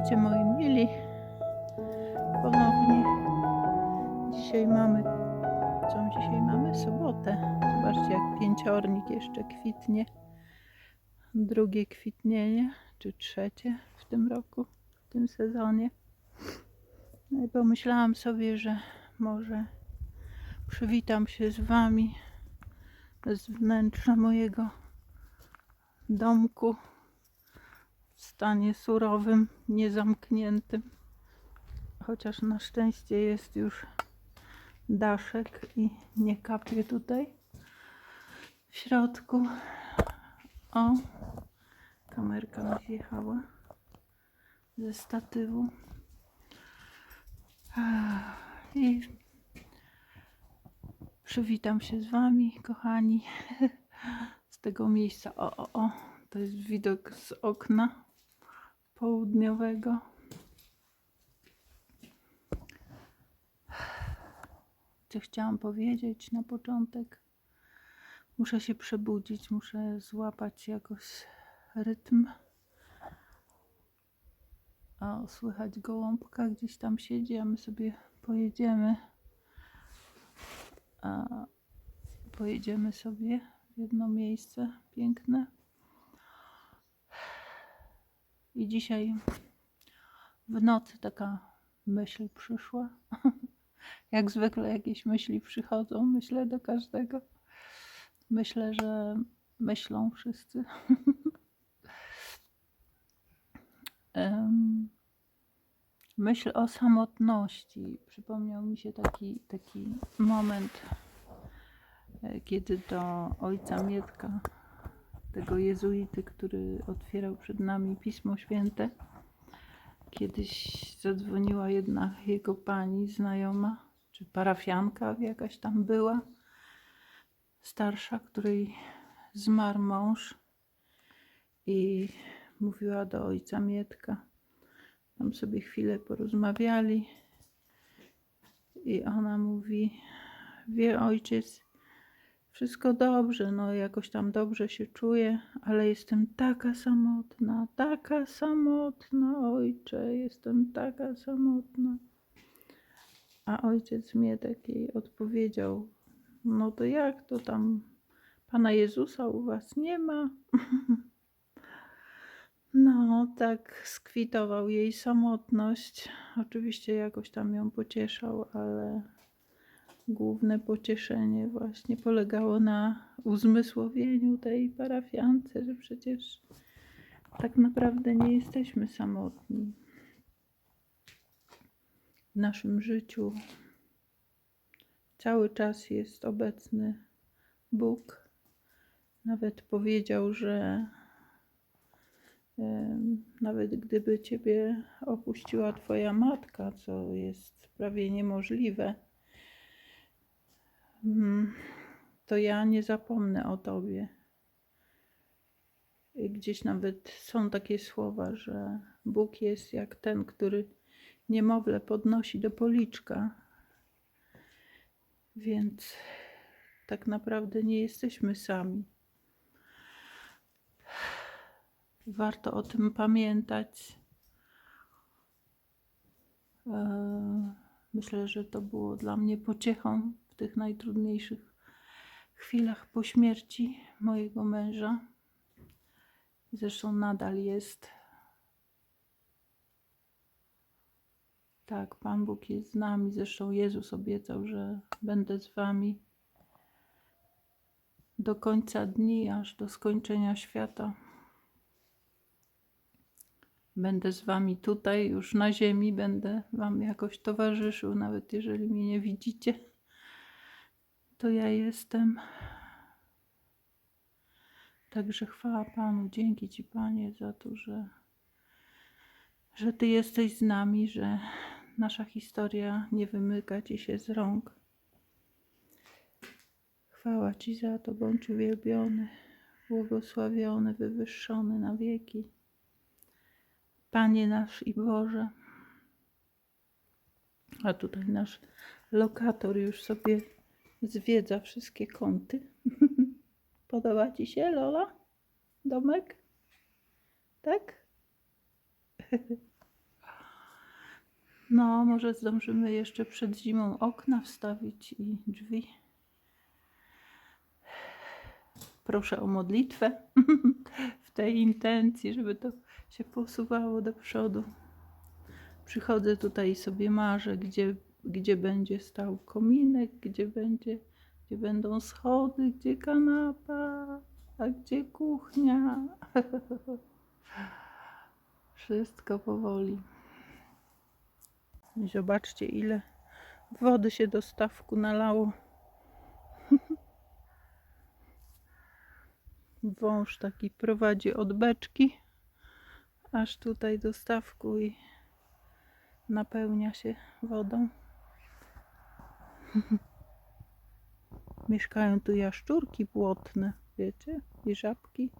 Witajcie moi mili. Ponownie. Dzisiaj mamy. Co dzisiaj mamy? Sobotę. Zobaczcie, jak pięciornik jeszcze kwitnie. Drugie kwitnienie, czy trzecie w tym roku, w tym sezonie. No i pomyślałam sobie, że może przywitam się z Wami z wnętrza mojego domku w stanie surowym, niezamkniętym. Chociaż na szczęście jest już daszek i nie kapie tutaj w środku. O, kamerka mi ze statywu. I przywitam się z Wami, kochani, z tego miejsca. O, o, o, to jest widok z okna południowego. Co chciałam powiedzieć na początek? Muszę się przebudzić, muszę złapać jakoś rytm. O, słychać gołąbka gdzieś tam siedzi, a my sobie pojedziemy. A, pojedziemy sobie w jedno miejsce piękne. I dzisiaj w nocy taka myśl przyszła. Jak zwykle jakieś myśli przychodzą, myślę do każdego. Myślę, że myślą wszyscy. Myśl o samotności. Przypomniał mi się taki, taki moment, e, kiedy do ojca Mietka, tego jezuity, który otwierał przed nami Pismo Święte, kiedyś zadzwoniła jedna jego pani znajoma, czy parafianka jakaś tam była, starsza, której zmarł mąż i mówiła do ojca Mietka. Tam sobie chwilę porozmawiali i ona mówi, wie ojciec, wszystko dobrze, no jakoś tam dobrze się czuję, ale jestem taka samotna, taka samotna, ojcze, jestem taka samotna. A ojciec mnie taki odpowiedział, no to jak to tam Pana Jezusa u was nie ma? No, tak skwitował jej samotność. Oczywiście jakoś tam ją pocieszał, ale główne pocieszenie właśnie polegało na uzmysłowieniu tej parafiance, że przecież tak naprawdę nie jesteśmy samotni. W naszym życiu cały czas jest obecny Bóg. Nawet powiedział, że Nawet gdyby Ciebie opuściła Twoja matka, co jest prawie niemożliwe, to ja nie zapomnę o Tobie. I Gdzieś nawet są takie słowa, że Bóg jest jak ten, który niemowlę podnosi do policzka. Więc tak naprawdę nie jesteśmy sami. Warto o tym pamiętać. E, Myślę, że to było dla mnie pociechą tych najtrudniejszych chwilach po śmierci mojego męża. Zresztą nadal jest. Tak, Pan Bóg jest z nami. Zresztą Jezus obiecał, że będę z Wami do końca dni, aż do skończenia świata. Będę z wami tutaj, już na ziemi, będę wam jakoś towarzyszył, nawet jeżeli mnie nie widzicie, to ja jestem. Także chwała Panu, dzięki Ci Panie za to, że, że Ty jesteś z nami, że nasza historia nie wymyka Ci się z rąk. Chwała Ci za to, bądź uwielbiony, błogosławiony, wywyższony na wieki. Panie nasz i Boże. A tutaj nasz lokator już sobie zwiedza wszystkie kąty. Podoba Ci się, Lola? Domek? Tak? No, może zdążymy jeszcze przed zimą okna wstawić i drzwi. Proszę o modlitwę w tej intencji, żeby to się posuwało do przodu. Przychodzę tutaj i sobie marzę, gdzie, gdzie będzie stał kominek, gdzie, będzie, gdzie będą schody, gdzie kanapa, a gdzie kuchnia. Wszystko powoli. Zobaczcie, ile wody się do stawku nalało. Wąż taki prowadzi od beczki aż tutaj do stawku i napełnia się wodą. Mieszkają tu jaszczurki błotne, wiecie, i żabki.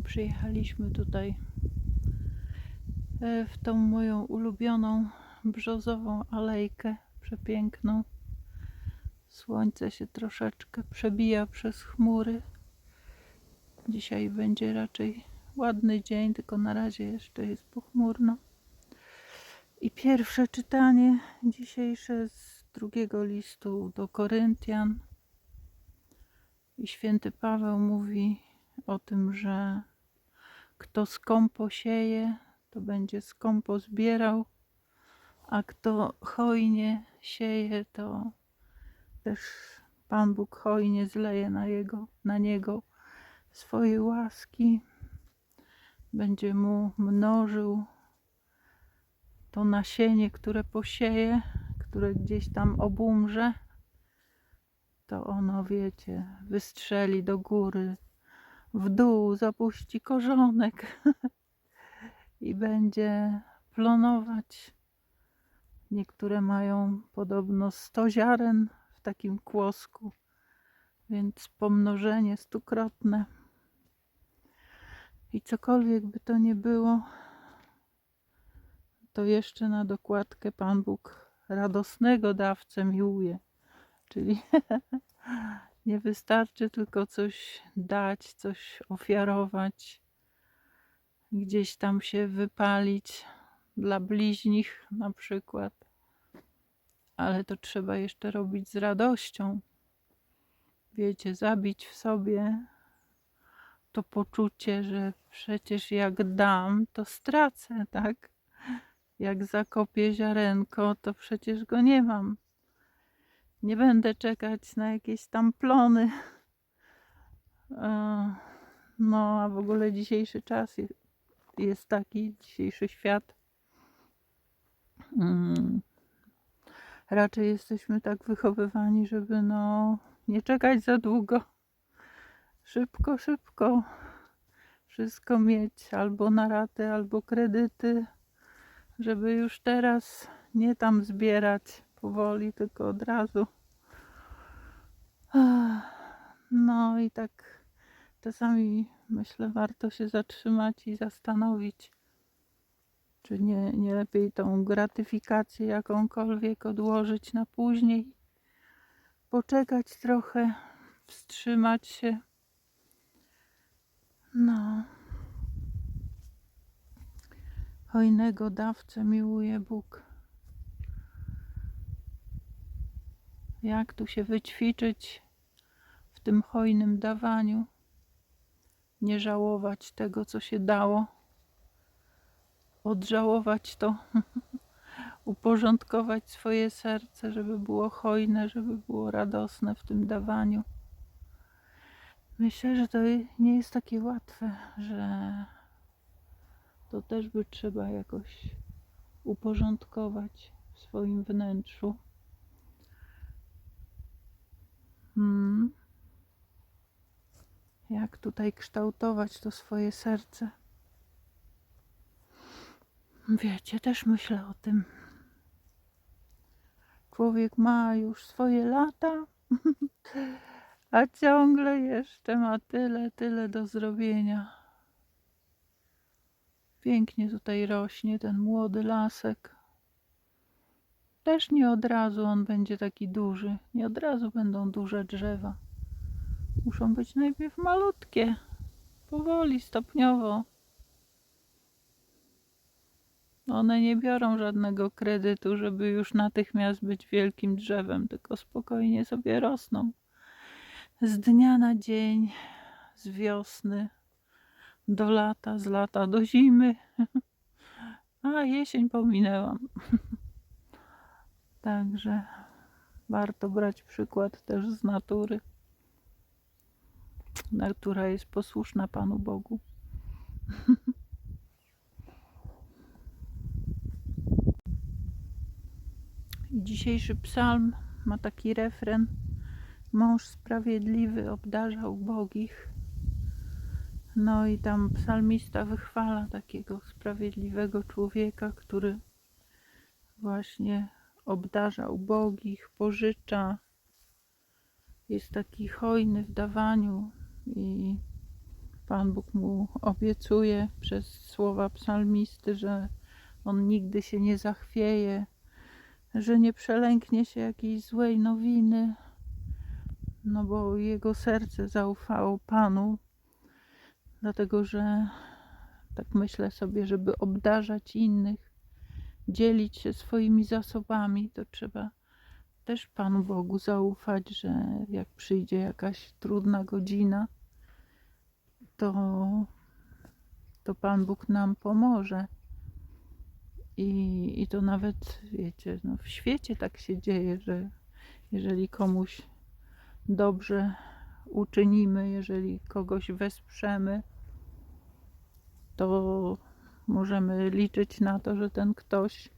Przyjechaliśmy tutaj e, w tą moją ulubioną brzozową alejkę przepiękną. Słońce się troszeczkę przebija przez chmury. Dzisiaj będzie raczej ładny dzień, tylko na razie jeszcze jest pochmurno. I pierwsze czytanie dzisiejsze z drugiego listu do Koryntian. I święty Paweł mówi o tym, że kto skąpo sieje, to będzie skąpo zbierał, a kto hojnie sieje, to też Pan Bóg hojnie zleje na, jego, na niego swoje łaski. Będzie mu mnożył to nasienie, które posieje, które gdzieś tam obumrze, to ono, wiecie, wystrzeli do góry, w dół zapuści korzonek i będzie plonować. Niektóre mają podobno 100 ziaren w takim kłosku, więc pomnożenie stukrotne. I cokolwiek by to nie było, to jeszcze na dokładkę Pan Bóg radosnego dawcę miłuje. Czyli nie wystarczy tylko coś dać, coś ofiarować, gdzieś tam się wypalić dla bliźnich na przykład, ale to trzeba jeszcze robić z radością. Wiecie, zabić w sobie to poczucie, że przecież jak dam, to stracę, tak? Jak zakopię ziarenko, to przecież go nie mam. Nie będę czekać na jakieś tam plony. E, No, a w ogóle dzisiejszy czas je- jest taki, dzisiejszy świat. Mm. Raczej jesteśmy tak wychowywani, żeby no nie czekać za długo. Szybko, szybko wszystko mieć albo na ratę, albo kredyty, żeby już teraz nie tam zbierać powoli, tylko od razu. No i tak czasami myślę, warto się zatrzymać i zastanowić, czy nie, nie lepiej tą gratyfikację jakąkolwiek odłożyć na później, poczekać trochę, wstrzymać się. No. Hojnego dawcę miłuje Bóg. Jak tu się wyćwiczyć w tym hojnym dawaniu? Nie żałować tego, co się dało. Odżałować to, uporządkować swoje serce, żeby było hojne, żeby było radosne w tym dawaniu. Myślę, że to nie jest takie łatwe, że to też by trzeba jakoś uporządkować w swoim wnętrzu. Hmm. Jak tutaj kształtować to swoje serce? Wiecie, też myślę o tym. Człowiek ma już swoje lata, a ciągle jeszcze ma tyle, tyle do zrobienia. Pięknie tutaj rośnie ten młody lasek. Też nie od razu on będzie taki duży. Nie od razu będą duże drzewa. Muszą być najpierw malutkie. Powoli, stopniowo. One nie biorą żadnego kredytu, żeby już natychmiast być wielkim drzewem, tylko spokojnie sobie rosną. Z dnia na dzień, z wiosny do lata, z lata do zimy. A jesień pominęłam. Także warto brać przykład też z natury. Natura jest posłuszna Panu Bogu. Dzisiejszy psalm ma taki refren: Mąż sprawiedliwy obdarza ubogich. No i tam psalmista wychwala takiego sprawiedliwego człowieka, który właśnie obdarza ubogich, pożycza, jest taki hojny w dawaniu i Pan Bóg mu obiecuje przez słowa psalmisty, że on nigdy się nie zachwieje, że nie przelęknie się jakiejś złej nowiny, no bo jego serce zaufało Panu, dlatego że tak myślę sobie, żeby obdarzać innych, dzielić się swoimi zasobami, to trzeba też Panu Bogu zaufać, że jak przyjdzie jakaś trudna godzina, to, to Pan Bóg nam pomoże. I, I to nawet, wiecie, no w świecie tak się dzieje, że jeżeli komuś dobrze uczynimy, jeżeli kogoś wesprzemy, to możemy liczyć na to, że ten ktoś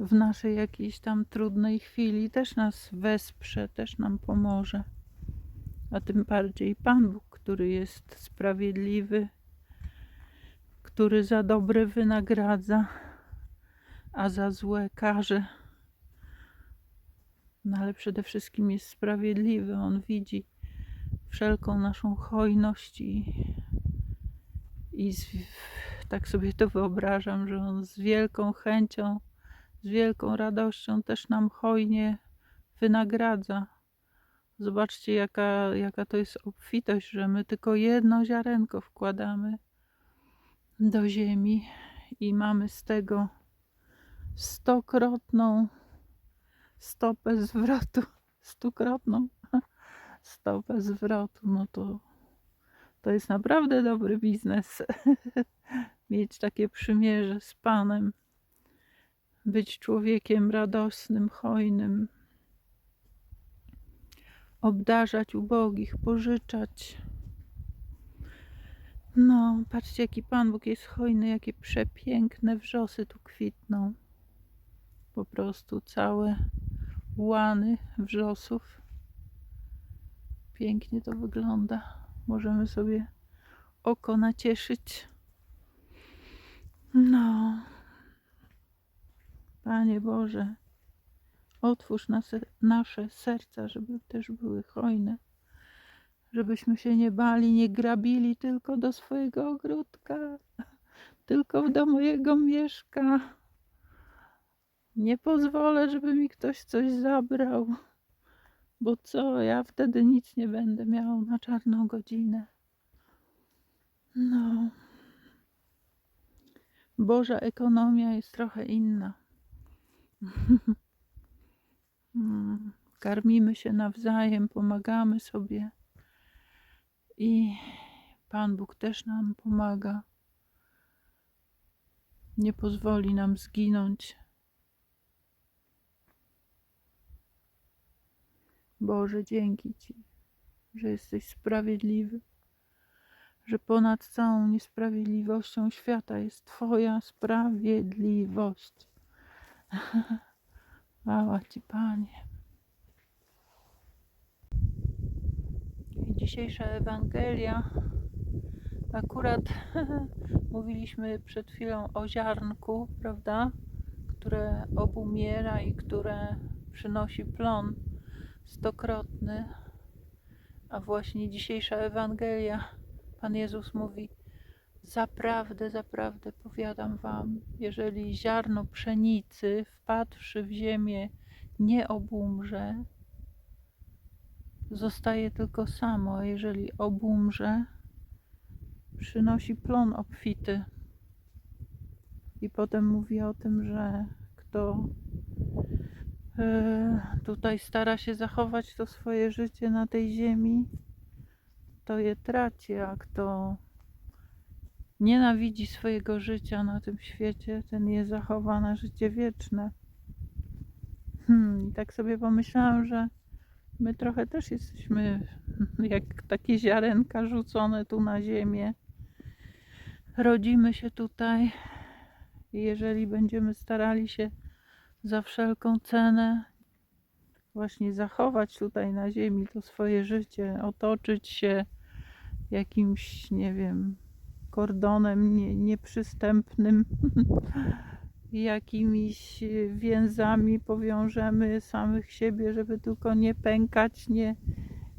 w naszej jakiejś tam trudnej chwili też nas wesprze, też nam pomoże. A tym bardziej Pan Bóg, który jest sprawiedliwy, który za dobre wynagradza, a za złe karze. No ale przede wszystkim jest sprawiedliwy. On widzi wszelką naszą hojność i, i z, tak sobie to wyobrażam, że On z wielką chęcią, z wielką radością też nam hojnie wynagradza. Zobaczcie, jaka, jaka to jest obfitość, że my tylko jedno ziarenko wkładamy do ziemi i mamy z tego stokrotną stopę zwrotu, stukrotną stopę zwrotu, no to to jest naprawdę dobry biznes. Mieć takie przymierze z Panem, być człowiekiem radosnym, hojnym, obdarzać ubogich, pożyczać. No, patrzcie, jaki Pan Bóg jest hojny, jakie przepiękne wrzosy tu kwitną. Po prostu całe łany wrzosów. Pięknie to wygląda. Możemy sobie oko nacieszyć. No. Panie Boże, otwórz nasze, nasze serca, żeby też były hojne. Żebyśmy się nie bali, nie grabili tylko do swojego ogródka, tylko do mojego mieszka. Nie pozwolę, żeby mi ktoś coś zabrał, bo co, ja wtedy nic nie będę miał na czarną godzinę. No. Boża ekonomia jest trochę inna. Mm, karmimy się nawzajem, pomagamy sobie i Pan Bóg też nam pomaga. Nie pozwoli nam zginąć. Boże, dzięki Ci, że jesteś sprawiedliwy, że ponad całą niesprawiedliwością świata jest Twoja sprawiedliwość. Chwała Ci, Panie. Dzisiejsza Ewangelia, akurat mówiliśmy przed chwilą o ziarnku, prawda? Które obumiera i które przynosi plon stokrotny. A właśnie dzisiejsza Ewangelia, Pan Jezus mówi: Zaprawdę, zaprawdę powiadam wam, jeżeli ziarno pszenicy wpadłszy w ziemię nie obumrze, zostaje tylko samo, a jeżeli obumrze, przynosi plon obfity. I potem mówi o tym, że kto tutaj stara się zachować to swoje życie na tej ziemi, to je traci, a kto nienawidzi swojego życia na tym świecie, ten je zachowa na życie wieczne. Hmm, i tak sobie pomyślałam, że my trochę też jesteśmy jak takie ziarenka rzucone tu na ziemię. Rodzimy się tutaj i jeżeli będziemy starali się za wszelką cenę właśnie zachować tutaj na ziemi to swoje życie, otoczyć się jakimś, nie wiem, kordonem nie, nieprzystępnym, jakimiś więzami powiążemy samych siebie, żeby tylko nie pękać, nie,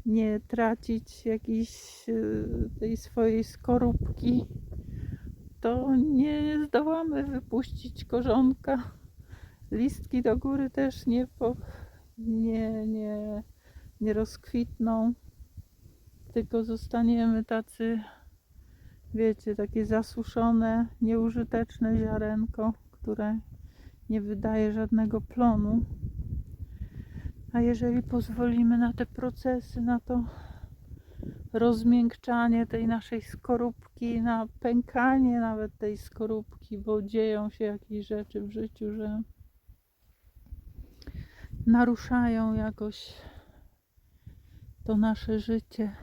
nie tracić jakiejś y, tej swojej skorupki, to nie zdołamy wypuścić korzonka. Listki do góry też nie, po, nie, nie, nie rozkwitną, tylko zostaniemy tacy wiecie, takie zasuszone, nieużyteczne ziarenko, które nie wydaje żadnego plonu. A jeżeli pozwolimy na te procesy, na to rozmiękczanie tej naszej skorupki, na pękanie nawet tej skorupki, bo dzieją się jakieś rzeczy w życiu, że naruszają jakoś to nasze życie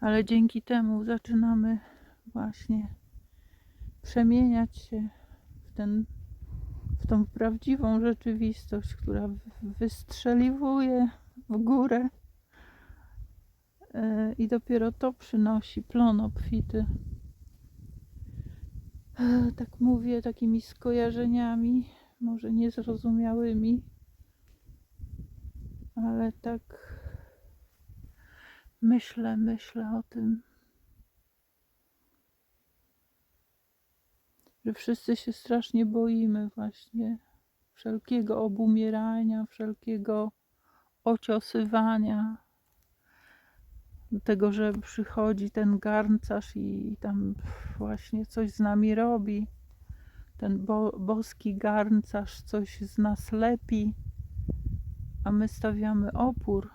ale dzięki temu zaczynamy właśnie przemieniać się w, ten, w tą prawdziwą rzeczywistość, która wystrzeliwuje w górę e, i dopiero to przynosi plon obfity. E, tak mówię takimi skojarzeniami, może niezrozumiałymi, ale tak myślę, myślę o tym, że wszyscy się strasznie boimy właśnie wszelkiego obumierania, wszelkiego ociosywania, tego, że przychodzi ten garncarz i tam właśnie coś z nami robi. Ten bo, boski garncarz coś z nas lepi, a my stawiamy opór.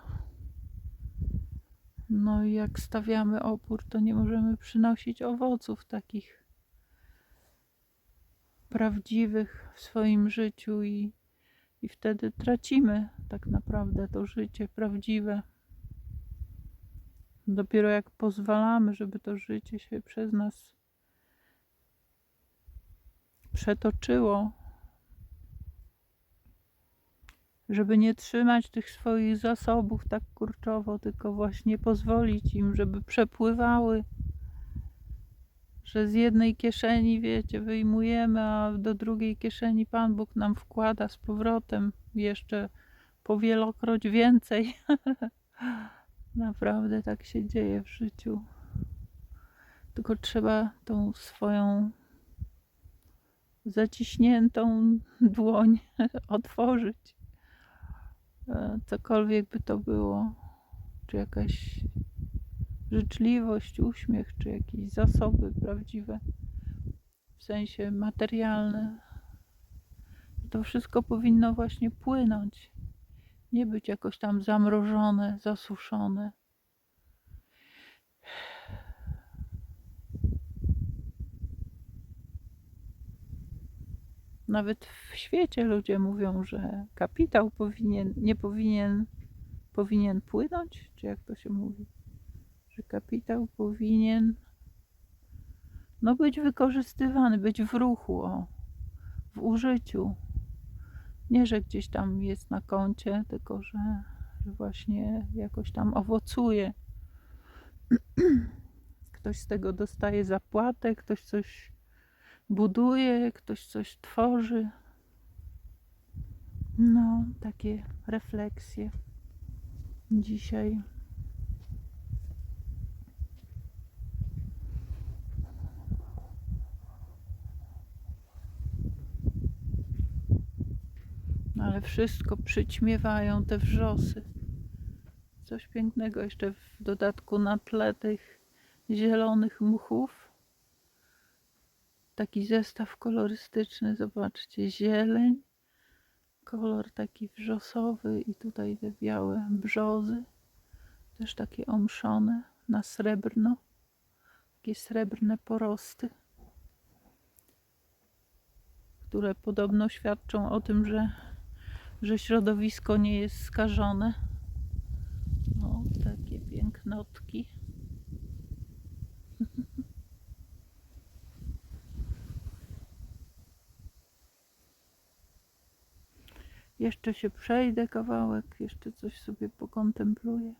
No i jak stawiamy opór, to nie możemy przynosić owoców takich prawdziwych w swoim życiu i, i wtedy tracimy tak naprawdę to życie prawdziwe. Dopiero jak pozwalamy, żeby to życie się przez nas przetoczyło, żeby nie trzymać tych swoich zasobów tak kurczowo, tylko właśnie pozwolić im, żeby przepływały. Że z jednej kieszeni, wiecie, wyjmujemy, a do drugiej kieszeni Pan Bóg nam wkłada z powrotem jeszcze powielokroć więcej. Naprawdę tak się dzieje w życiu. Tylko trzeba tą swoją zaciśniętą dłoń otworzyć cokolwiek by to było, czy jakaś życzliwość, uśmiech, czy jakieś zasoby prawdziwe, w sensie materialne. To wszystko powinno właśnie płynąć Nie być jakoś tam zamrożone, zasuszone. Nawet w świecie ludzie mówią, że kapitał powinien, nie powinien, powinien płynąć, czy jak to się mówi, że kapitał powinien no być wykorzystywany, być w ruchu, o, w użyciu. Nie, że gdzieś tam jest na koncie, tylko że, że właśnie jakoś tam owocuje. Ktoś z tego dostaje zapłatę, ktoś coś buduje, ktoś coś tworzy. No, takie refleksje dzisiaj. No, ale wszystko przyćmiewają te wrzosy. Coś pięknego jeszcze w dodatku na tle tych zielonych mchów. Taki zestaw kolorystyczny, zobaczcie, zieleń, kolor taki wrzosowy i tutaj te białe brzozy, też takie omszone na srebrno, takie srebrne porosty, które podobno świadczą o tym, że, że środowisko nie jest skażone. O, takie pięknotki. Jeszcze się przejdę kawałek, jeszcze coś sobie pokontempluję.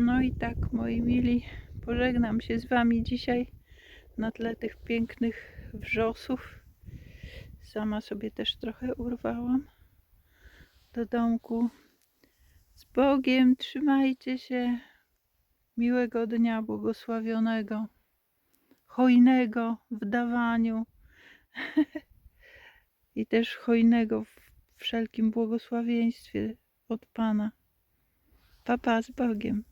No i tak, moi mili, pożegnam się z Wami dzisiaj na tle tych pięknych wrzosów. Sama sobie też trochę urwałam do domku. Z Bogiem, trzymajcie się. Miłego dnia błogosławionego, hojnego w dawaniu i też hojnego w wszelkim błogosławieństwie od Pana. Papa z Bogiem.